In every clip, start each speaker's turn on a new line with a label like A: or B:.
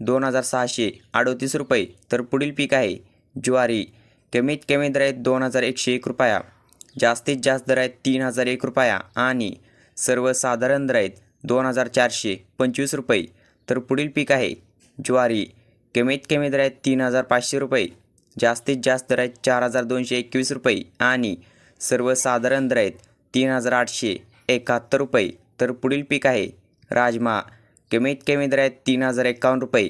A: दोन हजार सहाशे अडोतीस रुपये. तर पुढील पीक आहे ज्वारी. कमीत कमी दर आहेत दोन हजार एकशे एक रुपया. जास्तीत जास्त दर आहेत तीन हजार एक रुपया. आणि सर्वसाधारण दर आहेत दोन हजार चारशे पंचवीस रुपये. तर पुढील पीक आहे ज्वारी. कमीत कमी दर आहेत तीन हजार पाचशे रुपये. जास्तीत जास्त दर आहेत चार हजार दोनशे एकवीस रुपये. आणि सर्वसाधारण दर आहेत तीन हजार आठशे एकाहत्तर रुपये. तर पुढील पीक आहे राजमा. कमीत कमी दर आहेत तीन हजार एकावन्न रुपये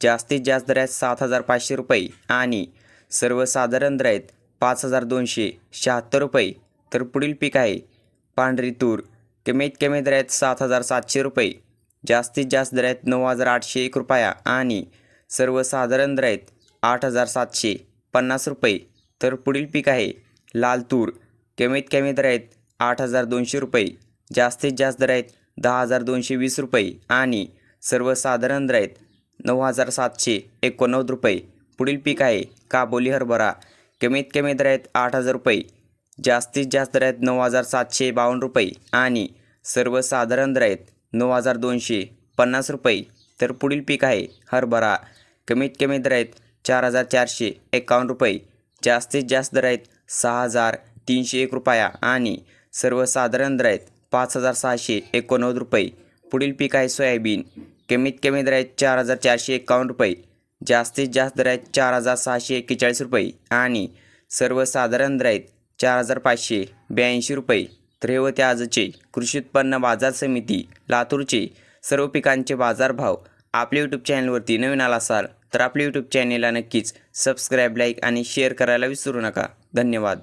A: जास्तीत जास्त दर आहेत सात हजार पाचशे रुपये आणि सर्वसाधारण दर आहेत पाच हजार दोनशे शहात्तर रुपये. तर पुढील पीक आहे पांढरी तूर कमीत कमी दर आहेत सात हजार सातशे रुपये जास्तीत जास्त दर आहेत नऊ हजार आठशे एक रुपया आणि सर्वसाधारण दर आहेत आठ हजार सातशे पन्नास रुपये. तर पुढील पीक आहे लाल तूर कमीत कमी दर आहेत आठ हजार दोनशे रुपये जास्तीत जास्त दर आहेत दहा हजार दोनशे वीस रुपये आणि सर्वसाधारण दर आहेत नऊ हजार सातशे एकोणनव्वद रुपये. पुढील पीक आहे काबोली हरभरा. कमीत कमी दर आहेत आठ हजार रुपये. जास्तीत जास्त दर आहेत नऊ हजार सातशे बावन्न रुपये आणि सर्वसाधारण दर आहेत नऊ हजार दोनशे पन्नास रुपये. तर पुढील पीक आहे हरभरा. कमीत कमी दर आहेत चार हजार चारशे एकावन्न रुपये. जास्तीत जास्त दर आहेत सहा हजार तीनशे एक रुपया आणि सर्वसाधारण दर आहेत पाच हजार सहाशे एकोणनव्वद रुपये. पुढील पीक आहे सोयाबीन. कमीत कमी दर आहेत चार हजार चारशे एकावन्न रुपये. जास्तीत जास्त दर आहेत चार हजार सहाशे एक्केचाळीस रुपये. आणि सर्वसाधारण दर आहेत चार हजार पाचशे ब्याऐंशी रुपये. तर हे होते आजचे कृषी उत्पन्न बाजार समिती लातूरचे सर्व पिकांचे बाजारभाव आपल्या यूट्यूब चॅनलवरती नवीन आला असाल तर आपल्या यूट्यूब चॅनेलला नक्कीच सबस्क्राईब लाईक आणि शेअर करायला विसरू नका. धन्यवाद.